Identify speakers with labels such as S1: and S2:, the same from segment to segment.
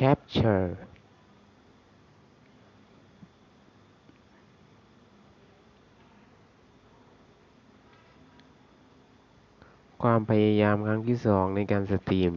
S1: capture ความพยายามครั้งที่สองในการสตรีม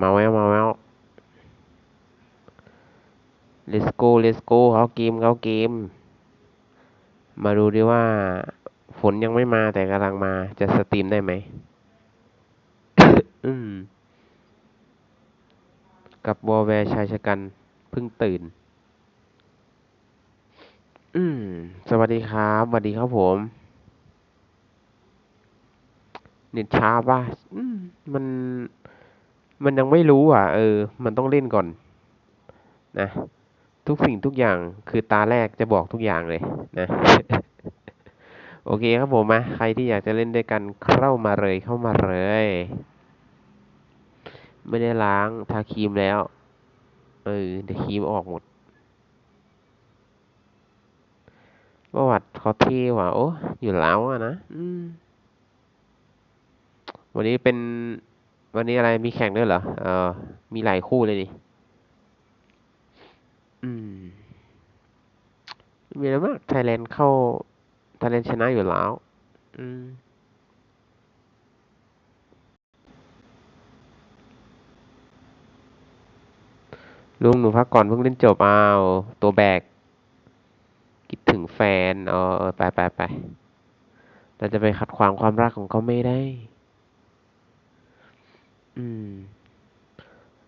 S1: มาแววมาแวว let's go let's go เขาเกมเขาเกม มาดูดิว่า ฝนยังไม่มาแต่กำลังมาจะสตรีมได้ไหม อืม กับวอลแวร์ชายชะกันเพิ่งตื่น อืม สวัสดีครับสวัสดีครับผม เน็ตช้าป่ะมมัน มันยังไม่รู้อะ เออ มันต้องเล่นก่อน นะ ทุกสิ่งทุกอย่างคือตาแรกจะบอกทุกอย่างเลย นะโอเคครับผมมาใครที่อยากจะเล่นด้วยกันเข้ามาเลยเข้ามาเลย ไม่ได้ล้างทาครีมแล้ว เออเดี๋ยวครีมออกหมด ประวัติเขาเท่ว่ะ โอ้อยู่แล้วอะนะวันนี้เป็น วันนี้อะไรมีแข่งด้วยเหรอ เออ มีหลายคู่เลยนี่อืม มีอะไรมากไทยแลนด์เข้าไทยแลนด์ชนะอยู่แล้ว อืม ลุงหนูพักก่อนเพิ่งเล่นจบเอาตัวแบก คิดถึงแฟนเออไปไปไปเราจะไปขัดขวางความรักของเขาไม่ได้ อืม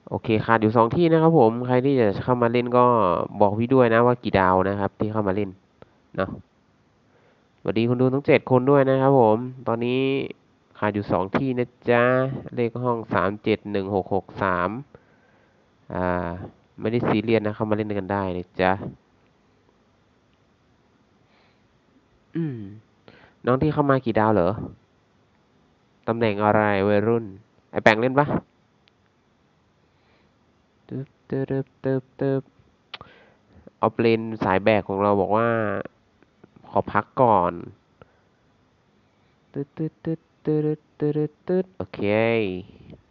S1: โอเคขาดอยู่สองที่นะครับผม ใครที่จะเข้ามาเล่นก็บอกพี่ด้วยนะว่ากี่ดาวนะครับ ที่เข้ามาเล่นเนาะสวัสดีคนดูทั้งเจ็ดคนด้วยนะครับผม ตอนนี้ขาดอยู่สองที่นะจ๊ะ เลขห้องสามเจ็ดหนึ่งหกหกสามอ่า ไม่ได้ซีเรียสนะเข้ามาเล่นกันได้นะจ๊ะอืม น้องที่เข้ามากี่ดาวเหรอ ตำแหน่งอะไรวัยรุ่น ไอแปงเล่นปะตึ๊บตึ๊บตึ๊บตึ๊บเอาเปลนสายแบกของเราบอกว่า ขอพักก่อนตึ๊ดตึ๊ดตึ๊ดตึ๊ดตึ๊ดตึ๊ดโอเค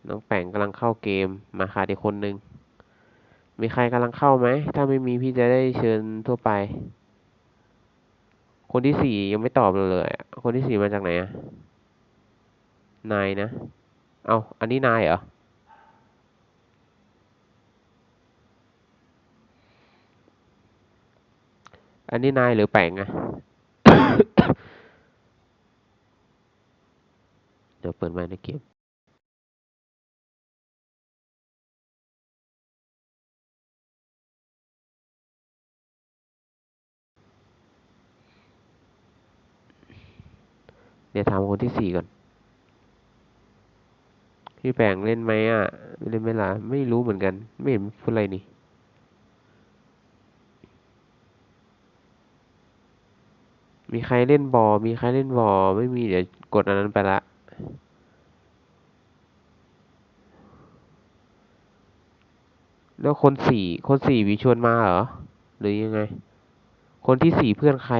S1: น้องแปงกำลังเข้าเกมมาขาดอีกคนนึง มีใครกำลังเข้าไหม ถ้าไม่มีพี่จะได้เชิญทั่วไป คนที่สี่ยังไม่ตอบเลย คนที่สี่มาจากไหนอะนายนะ เอาอันนี้นายเหรอ อันนี้นายหรือแปงอะเดี๋ยวเปิดไมค์ในเกม เดี๋ยวถามคนที่สี่ก่อน พี่แปงเล่นไหมอะ เล่นไหมล่ะ ไม่รู้เหมือนกัน ไม่เห็นพูดอะไรนี่มีใครเล่นบอ มีใครเล่นบอ ไม่มีเดี๋ยวกดอันนั้นไปละ แล้วคนสี่ คนสี่วิชวนมาเหรอ หรือยังไง คนที่สี่เพื่อนใคร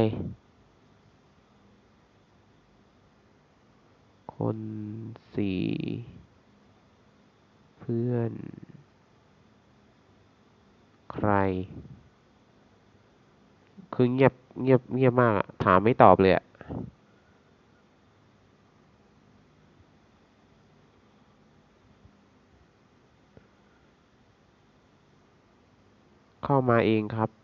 S1: คนสี่เพื่อน ใคร คือเงียบเงียบเงียบมากอะถามไม่ตอบเลยอะเข้ามาเองครับ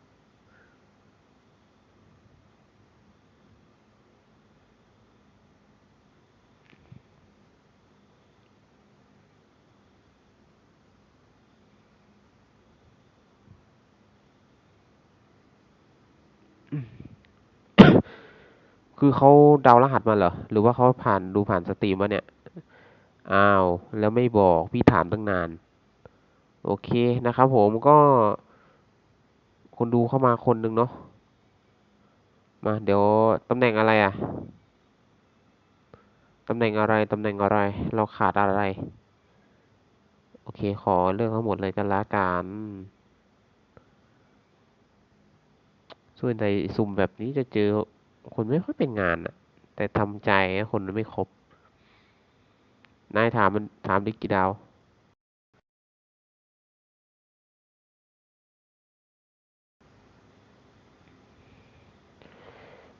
S1: คือเขาเดารหัสมาเหรอ หรือว่าเขาผ่านดูผ่านสตรีมวะเนี่ย อ้าว แล้วไม่บอกพี่ถามตั้งนาน โอเคนะครับผมก็ คนดูเข้ามาคนหนึ่งเนาะ มาเดี๋ยวตำแหน่งอะไรอะตำแหน่งอะไร ตำแหน่งอะไร เราขาดอะไร โอเค ขอเลือกทั้งหมดเลยกันละกันส่วนใหญ่สุ่มแบบนี้จะเจอ คนไม่ค่อยเป็นงานอะแต่ทำใจคนไม่ครบ นายถามมันถามดิกี่ดาว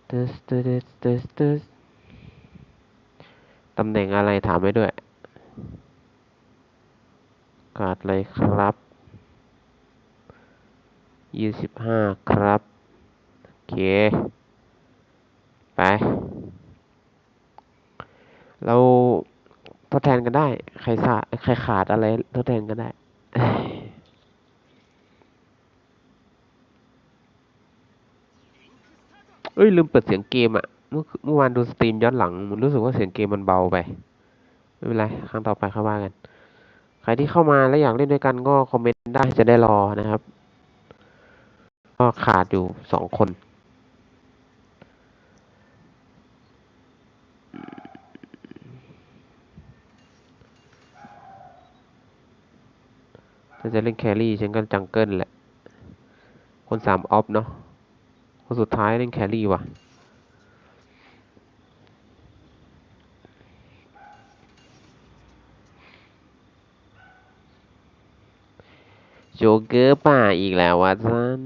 S1: ตุสตุสตุสตุสตำแหน่งอะไรถามไปด้วย กาดเลยครับ ยี่สิบห้าครับ โอเค ไป เราทดแทนกันได้ ใครขาดใครขาดอะไรทดแทนกันได้เอ้ยลืมเปิดเสียงเกมอะเมื่อเมื่อวานดูสตรีมย้อนหลังมันรู้สึกว่าเสียงเกมมันเบาไป ไม่เป็นไร ครั้งต่อไปเข้าว่ากัน ใครที่เข้ามาแล้วอยากเล่นด้วยกันก็คอมเมนต์ได้จะได้รอนะครับ ก็ขาดอยู่สองคน ถ้าจะเล่นแครี่ฉันก็จังเกิลแหละ คนสามออฟเนาะ คนสุดท้ายเล่นแครี่ว่ะโจเกอร์ป่าอีกแล้ววะท่าน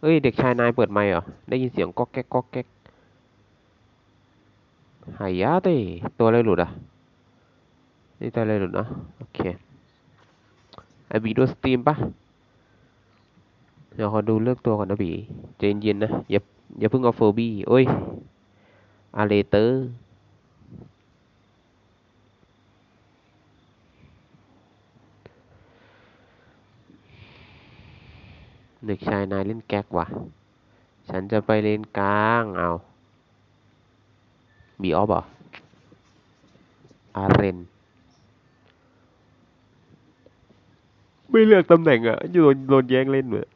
S1: เฮ้ย เด็กชายนายเปิดไมค์เหรอ ได้ยินเสียงก๊อกแก๊กก๊อกแก๊กหายาเต้ตัวอะไรหลุดอะ นี่ตัวอะไรหลุดเนาะโอเคไอบีดูสตรีมปะเดี๋ยวขอดูเลือกตัวก่อนนะบีใจเย็นๆนะอย่าอย่าเพิ่งเอาเฟอร์บี้โอ้ยอาเลเตอร์เด็กชายนายเล่นแก๊กว่ะ ฉันจะไปเล่นกลาง เอาบีออฟเหรออาเรน ไม่เลือกตำแหน่งอะโดนโดนแย่งเล่นเหมือน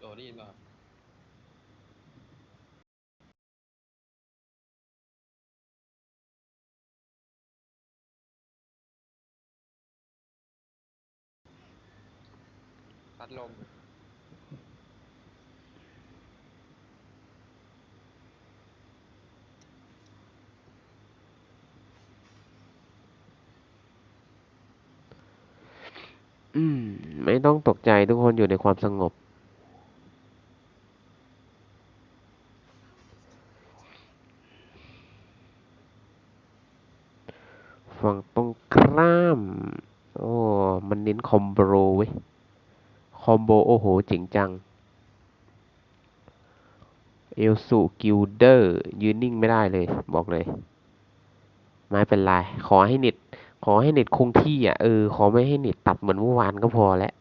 S2: โดได้ยินป่ะ พัดลม
S1: อืม ไม่ต้องตกใจทุกคนอยู่ในความสงบ ฝั่งตรงข้าม โอ้ มันเน้นคอมโบเว้ย คอมโบโอ้โหเจริงจัง เอลสุกิลเดอร์ยืนนิ่งไม่ได้เลย บอกเลย ไม่เป็นไร ขอให้เน็ต ขอให้เน็ตคงที่อะ เออ ขอไม่ให้เน็ตตัดเหมือนเมื่อวานก็พอแล้ว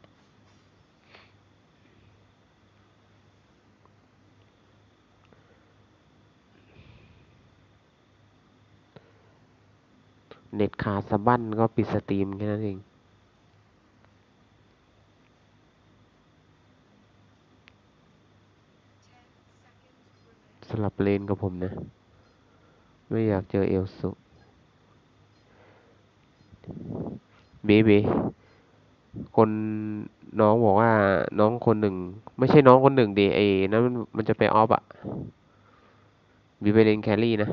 S1: เน็ตขาดสะบั้นก็ปิดสตรีมแค่นั้นเอง สลับ เลนกับผมนะ ไม่อยากเจอเอลสุเบเบคนน้องบอกว่าน้องคนหนึ่ง ไม่ใช่น้องคนหนึ่งดีเอนั้นมันมันจะไปออฟอะบีไปเลนแคลรี่นะ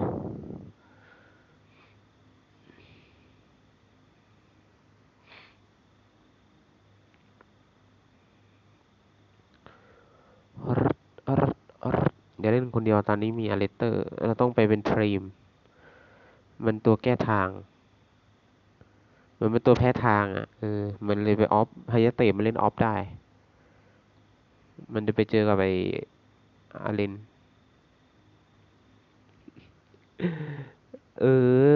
S1: รัดรัดรัด เดี๋ยวเล่นคนเดียวตอนนี้มีอเลสเตอร์ เราต้องไปเป็นทรีม มันตัวแก้ทาง มันเป็นตัวแพ้ทางอะเออมันเลยไปออฟไฮยาเตะมันเล่นออฟได้ มันจะไปเจอกับไออาเลนเอ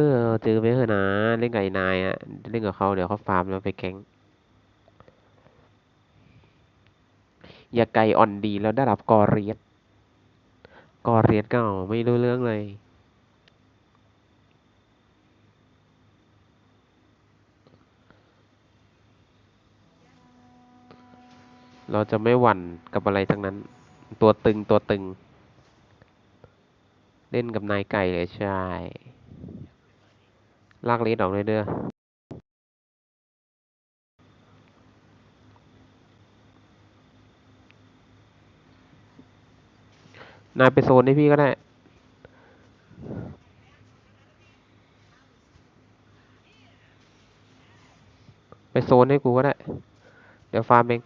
S1: อเจอไปเถอะนะ เล่นกับไอ้นายอะ เล่นกับเขาเดี๋ยวเขาฟาร์มแล้วไปแก๊งอย่าไก่อ่อนดีแล้วได้รับกอเรียส กอเรียสก็ไม่รู้เรื่องเลยเราจะไม่หวั่นกับอะไรทั้งนั้น ตัวตึงตัวตึง เล่นกับนายไก่เลยใช่ ลากเลสออกเลยเด้อ นายไปโซนให้พี่ก็ได้ ไปโซนให้กูก็ได้ เดี๋ยวฟาร์มเอง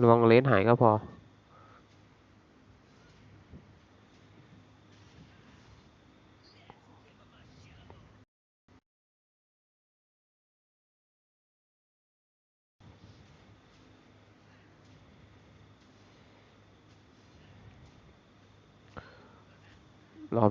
S1: ระวังเลนหายก็พอ รอ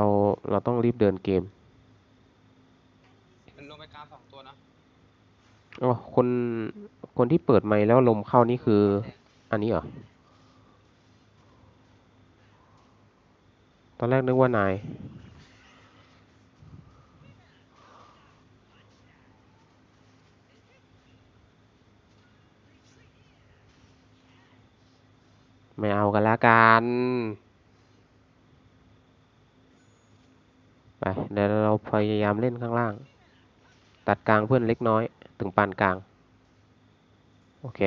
S1: เราเราต้องรีบเดินเกม
S2: มันลงไปกลางสองตัวนะ
S1: อ๋อคนคนที่เปิดไมค์แล้วลมเข้านี่คือ อันนี้เหรอ ตอนแรกนึกว่านาย ไม่เอากันละกัน ไปเดี๋ยวเราพยายามเล่นข้างล่าง ตัดกลางเพื่อนเล็กน้อย ถึงปานกลาง โอเค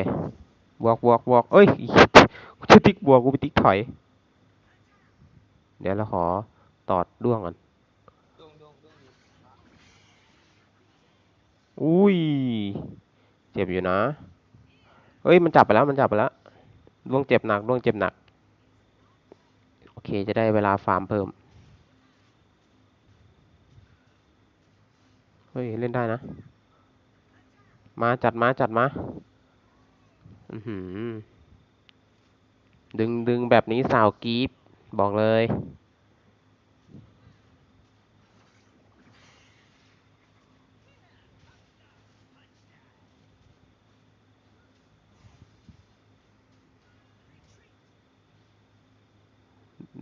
S1: บวกบวกบวกเอ้ยกูจะติ๊กบวกกูไปติ๊กถอย เดี๋ยวเราขอตอดด้วงก่อนอุ้ย เจ็บอยู่นะเฮ้ย มันจับไปแล้ว มันจับไปแล้ว ดวงเจ็บหนัก ดวงเจ็บหนัก โอเค จะได้เวลาฟาร์มเพิ่ม เฮ้ย เล่นได้นะ มาจัดมาจัดมา อือหือดึงดึงแบบนี้สาวกรีดบอกเลย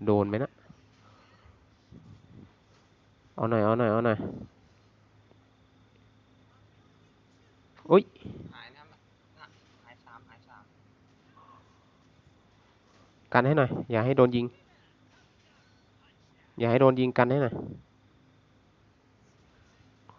S1: โดนไหมนะ เอาหน่อย เอาหน่อย เอาหน่อย อุ้ย
S2: หายนะน่ะหายสามหายสาม
S1: กันให้หน่อย อย่าให้โดนยิง อย่าให้โดนยิงกันให้หน่อย